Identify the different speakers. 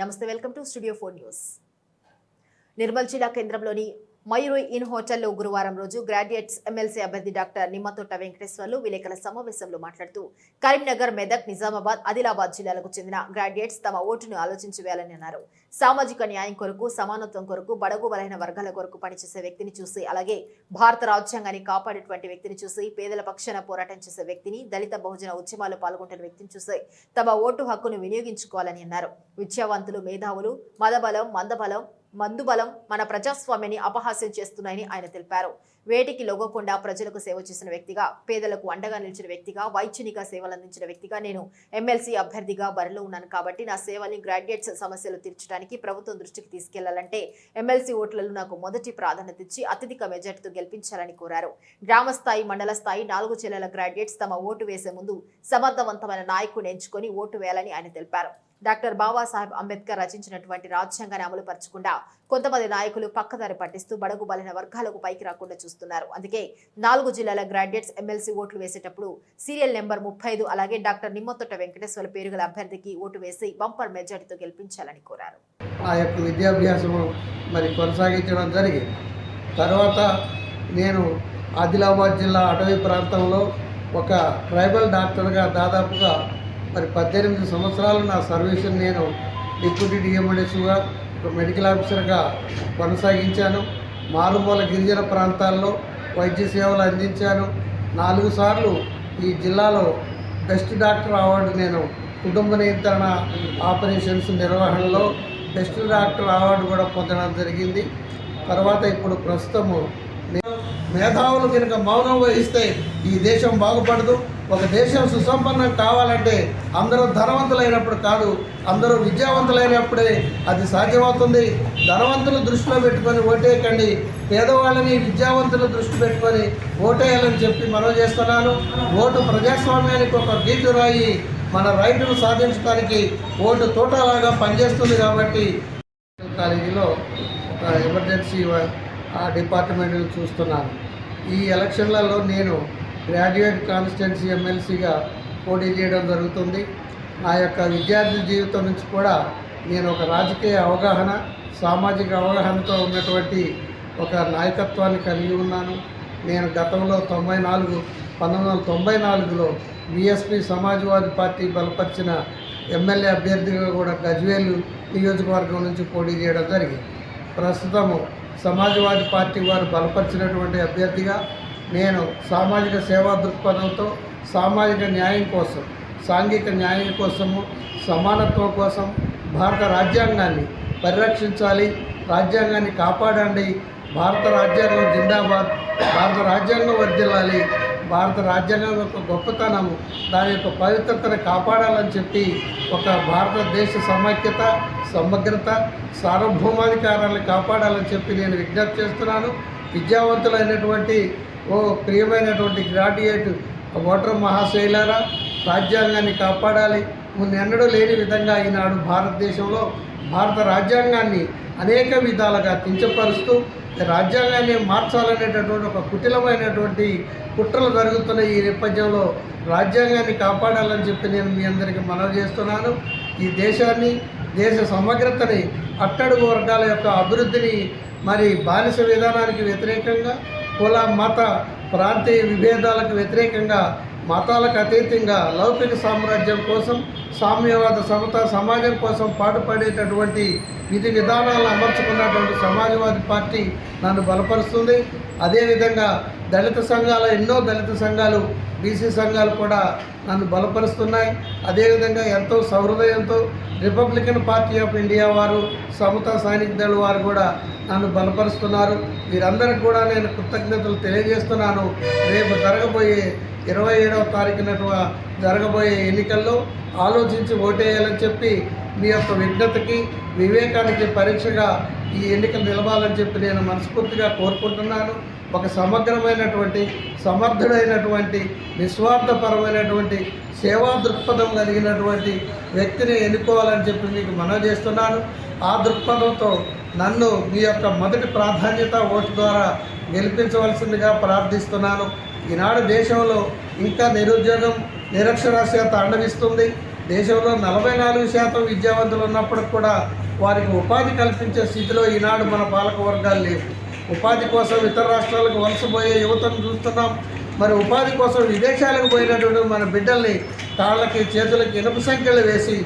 Speaker 1: నమస్తే welcome to studio four news. Nirmal జిల్లా కేంద్రంలోని మయూరి ఇన్ హోటల్లో గురువారం రోజు గ్రాడ్యుయేట్స్ ఎమ్మెల్సీ అభ్యర్థి డాక్టర్ నిమ్మతోట వెంకటేశ్వర్లు విలేకరుల సమావేశంలో మాట్లాడుతూ కరీంనగర్ మెదక్ నిజామాబాద్ ఆదిలాబాద్ జిల్లాలకు చెందిన గ్రాడ్యుయేట్స్ తమ ఓటును ఆలోచించి వేయాలని అన్నారు. సామాజిక న్యాయం కొరకు సమానత్వం కొరకు బడగు బలైన వర్గాల కొరకు పనిచేసే వ్యక్తిని చూసి అలాగే భారత రాజ్యాంగాన్ని కాపాడేటువంటి వ్యక్తిని చూసి పేదల పక్షాన పోరాటం చేసే వ్యక్తిని దళిత బహుజన ఉద్యమాల్లో పాల్గొంటున్న వ్యక్తిని చూసి తమ ఓటు హక్కును వినియోగించుకోవాలని అన్నారు. విద్యావంతులు మేధావులు మదబలం మందబలం మందుబలం మన ప్రజాస్వామ్యాన్ని అపహాస్యం చేస్తున్నాయని ఆయన తెలిపారు. వేటికి లొగకుండా ప్రజలకు సేవ చేసిన వ్యక్తిగా పేదలకు అండగా నిలిచిన వ్యక్తిగా వైద్యునిగా సేవలు అందించిన వ్యక్తిగా నేను ఎమ్మెల్సీ అభ్యర్థిగా బరిలో ఉన్నాను కాబట్టి నా సేవల్ని గ్రాడ్యుయేట్స్ సమస్యలు తీర్చడానికి ప్రభుత్వం దృష్టికి తీసుకెళ్ళాలంటే ఎమ్మెల్సీ ఓట్లలో నాకు మొదటి ప్రాధాన్యత ఇచ్చి అత్యధిక మెజార్టీతో గెలిపించాలని కోరారు. గ్రామ స్థాయి మండల స్థాయి నాలుగు జిల్లాల గ్రాడ్యుయేట్స్ తమ ఓటు వేసే ముందు సమర్థవంతమైన నాయకుడిని ఎంచుకొని ఓటు వేయాలని ఆయన తెలిపారు. డాక్టర్ బాబాసాహెబ్ అంబేద్కర్ రచించినటువంటి రాజ్యాంగాన్ని అమలు పరచకుండా కొంతమంది నాయకులు పక్కదారి పట్టిస్తూ బడుగు బలిన వర్గాలకు పైకి రాకుండా చూస్తున్నారు. అందుకే నాలుగు జిల్లాల గ్రాడ్యుయేట్స్ ఎమ్మెల్సీ ఓట్లు వేసేటప్పుడు సీరియల్ నెంబర్ ముప్పై అలాగే డాక్టర్ నిమ్మతొట్ట వెంకటేశ్వర పేరు గల అభ్యర్థికి ఓటు వేసి బంపర్ మెజార్టీతో గెలిపించాలని కోరారు.
Speaker 2: ఆ యొక్క విద్యాభ్యాసము మరి కొనసాగించడం జరిగింది. తర్వాత నేను ఆదిలాబాద్ జిల్లా అటవీ ప్రాంతంలో ఒక ట్రైబల్ డాక్టర్గా దాదాపుగా మరి పద్దెనిమిది సంవత్సరాలు నా సర్వీసును నేను డిప్యూటీ డిఎంఎడ్ఎస్గా ఒక మెడికల్ ఆఫీసర్గా కొనసాగించాను. మారుమూల గిరిజన ప్రాంతాల్లో వైద్య సేవలు అందించాను. నాలుగు సార్లు ఈ జిల్లాలో బెస్ట్ డాక్టర్ అవార్డు నేను కుటుంబ నియంత్రణ ఆపరేషన్స్ నిర్వహణలో బెస్ట్ డాక్టర్ అవార్డు కూడా పొందడం జరిగింది. తర్వాత ఇప్పుడు ప్రస్తుతము మేధావులు కనుక మౌనం వహిస్తే ఈ దేశం బాగుపడదు. ఒక దేశం సుసంపన్నం కావాలంటే అందరూ ధనవంతులైనప్పుడు కాదు అందరూ విద్యావంతులైనప్పుడే అది సాధ్యమవుతుంది. ధనవంతులు దృష్టిలో పెట్టుకొని ఓటేయకండి పేదవాళ్ళని విద్యావంతులు దృష్టి పెట్టుకొని ఓటేయాలని చెప్పి మనం చేస్తున్నాను. ఓటు ప్రజాస్వామ్యానికి ఒక గీటు రాయి. మన రైతును సాధించడానికి ఓటు తోటలాగా పనిచేస్తుంది కాబట్టి కాలేజీలో ఒక ఎమర్జెన్సీ డిపార్ట్మెంట్ డిపార్ట్మెంట్ని చూస్తున్నాను. ఈ ఎలక్షన్లలో నేను గ్రాడ్యుయేట్ కాన్స్టిట్యున్సీ ఎమ్మెల్సీగా పోటీ చేయడం జరుగుతుంది. నా యొక్క విద్యార్థి జీవితం నుంచి కూడా నేను ఒక రాజకీయ అవగాహన సామాజిక అవగాహనతో ఉన్నటువంటి ఒక నాయకత్వాన్ని కలిగి ఉన్నాను. నేను గతంలో తొంభై నాలుగు పంతొమ్మిది వందల తొంభై నాలుగులో బీఎస్పీ సమాజ్వాదీ పార్టీ బలపరిచిన ఎమ్మెల్యే అభ్యర్థిగా కూడా గజ్వేలు నియోజకవర్గం నుంచి పోటీ చేయడం జరిగింది. ప్రస్తుతము సమాజ్వాదీ పార్టీ వారు బలపరిచినటువంటి అభ్యర్థిగా నేను సామాజిక సేవా దృక్పథంతో సామాజిక న్యాయం కోసం సాంఘిక న్యాయం కోసము సమానత్వం కోసం భారత రాజ్యాంగాన్ని పరిరక్షించాలి రాజ్యాంగాన్ని కాపాడండి భారత రాజ్యాంగం జిందాబాద్ భారత రాజ్యాంగం వర్ధిల్లాలి భారత రాజ్యాంగం యొక్క గొప్పతనము దాని యొక్క పవిత్రతను కాపాడాలని చెప్పి ఒక భారతదేశ సమైక్యత సమగ్రత సార్వభౌమాధికారాన్ని కాపాడాలని చెప్పి నేను విజ్ఞప్తి చేస్తున్నాను. విద్యావంతులైనటువంటి ఓ ప్రియమైనటువంటి గ్రాడ్యుయేట్ ఓటర్ మహాశైలారా రాజ్యాంగాన్ని కాపాడాలి. ముందెన్నడూ లేని విధంగా ఈనాడు భారతదేశంలో భారత రాజ్యాంగాన్ని అనేక విధాలుగా కించపరుస్తూ రాజ్యాంగాన్ని మార్చాలనేటటువంటి ఒక కుటిలమైనటువంటి కుట్రలు జరుగుతున్న ఈ నేపథ్యంలో రాజ్యాంగాన్ని కాపాడాలని చెప్పి నేను మీ అందరికీ మనవి చేస్తున్నాను. ఈ దేశాన్ని దేశ సమగ్రతని అట్టడుగు వర్గాల యొక్క అభివృద్ధిని మరి బానిస విధానానికి వ్యతిరేకంగా కుల మత ప్రాంతీయ విభేదాలకు వ్యతిరేకంగా మతాలకు అతీతంగా లౌకిక సామ్రాజ్యం కోసం సామ్యవాద సమత సమాజం కోసం పాటుపడేటటువంటి విధి విధానాలను అమర్చుకున్నటువంటి సమాజవాది పార్టీ నన్ను బలపరుస్తుంది. అదేవిధంగా దళిత సంఘాల ఎన్నో దళిత సంఘాలు బీసీ సంఘాలు కూడా నన్ను బలపరుస్తున్నాయి. అదేవిధంగా ఎంతో సహృదయంతో రిపబ్లికన్ పార్టీ ఆఫ్ ఇండియా వారు సమతా సైనిక దళ వారు కూడా నన్ను బలపరుస్తున్నారు. వీరందరికీ కూడా నేను కృతజ్ఞతలు తెలియజేస్తున్నాను. రేపు జరగబోయే ఇరవై ఏడవ తారీఖున జరగబోయే ఎన్నికల్లో ఆలోచించి ఓటేయాలని చెప్పి మీ యొక్క విజ్ఞతకి వివేకానికి పరీక్షగా ఈ ఎన్నికలు నిలవాలని చెప్పి నేను మనస్ఫూర్తిగా కోరుకుంటున్నాను. ఒక సమగ్రమైనటువంటి సమర్థుడైనటువంటి నిస్వార్థపరమైనటువంటి సేవా దృక్పథం కలిగినటువంటి వ్యక్తిని ఎన్నుకోవాలని చెప్పి మీకు మనవి చేస్తున్నాను. ఆ దృక్పథంతో నన్ను మీ యొక్క మొదటి ప్రాధాన్యత ఓటు ద్వారా గెలిపించవలసిందిగా ప్రార్థిస్తున్నాను. ఈనాడు దేశంలో ఇంకా నిరుద్యోగం నిరక్షరాస్యత అండవిస్తుంది దేశంలో నలభై నాలుగు శాతం విద్యావంతులు ఉన్నప్పటికి కూడా వారికి ఉపాధి కల్పించే స్థితిలో ఈనాడు మన పాలక వర్గాలు లేవు. ఉపాధి కోసం ఇతర రాష్ట్రాలకు వలసపోయే యువతను చూస్తున్నాం. మరి ఉపాధి కోసం విదేశాలకు పోయినటువంటి మన బిడ్డల్ని తాళ్ళకి చేతులకి ఇనుప సంఖ్యలు వేసి